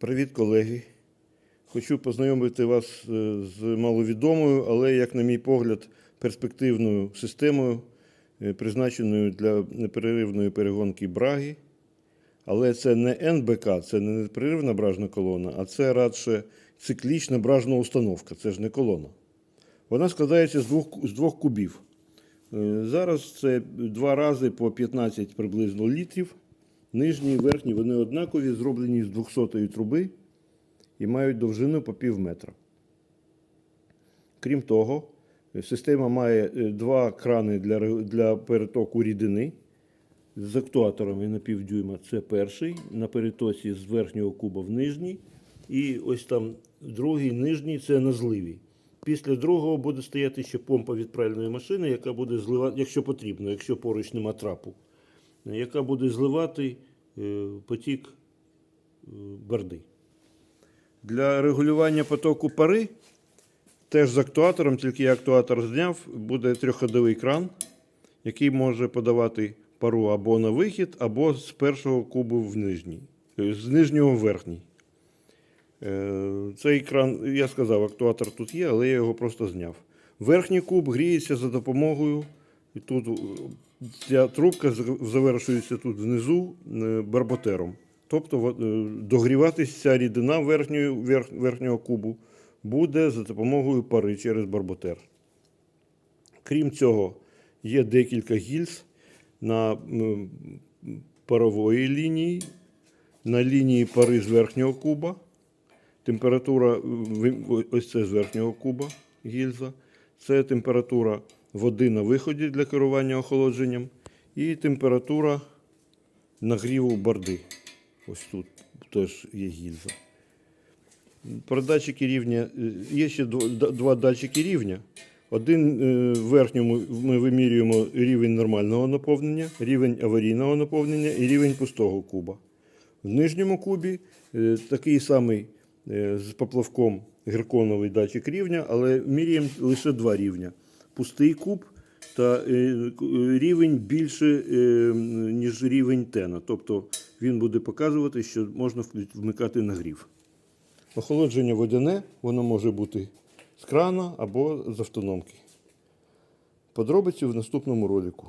Привіт, колеги. Хочу познайомити вас е, з маловідомою, але, як на мій погляд, перспективною системою, е, призначеною для непреривної перегонки браги. Але це не НБК, це не непреривна бражна колона, а це радше циклічна бражна установка. Це ж не колона. Вона складається з двох, з двох кубів. Е, Зараз це два рази по 15 приблизно літрів. Нижні і верхні вони однакові, зроблені з 200-ї труби і мають довжину по пів метра. Крім того, система має е, два крани для, для перетоку рідини з актуаторами на півдюйма. Це перший на перетоці з верхнього куба в нижній. І ось там другий нижній це на зливі. Після другого буде стояти ще помпа від пральної машини, яка буде зливати, якщо потрібно, якщо поруч нема трапу, яка буде зливати е, потік е, барди. Для регулювання потоку пари теж з актуатором, тільки я актуатор зняв, буде трьохходовий кран, який може подавати пару або на вихід, або з першого кубу в нижній, е, з нижнього в верхній. Е, Цей кран, я сказав, актуатор тут є, але я його просто зняв. Верхній куб гріється за допомогою. І тут е, ця трубка завершується тут внизу е, барботером. Тобто е, догріватися ця рідина верхньої, верх, верхнього кубу буде за допомогою пари через барботер. Крім цього, є декілька гільз на парової лінії, на лінії пари з верхнього куба. Температура ось це з верхнього куба гільза. Це температура води на виході для керування охолодженням. І температура нагріву борди. Ось тут теж є гільза. Про датчики рівня. е, Є ще два датчики рівня. Один е, верхньому ми вимірюємо рівень нормального наповнення, рівень аварійного наповнення і рівень пустого куба. В нижньому кубі е, такий самий з поплавком герконовий датчик рівня, але міряємо лише два рівня: пустий куб та е, е, рівень більше, е, ніж рівень тена. Тобто він буде показувати, що можна вмикати нагрів. Охолодження водяне, воно може бути з крана або з автономки. Подробиці в наступному ролику.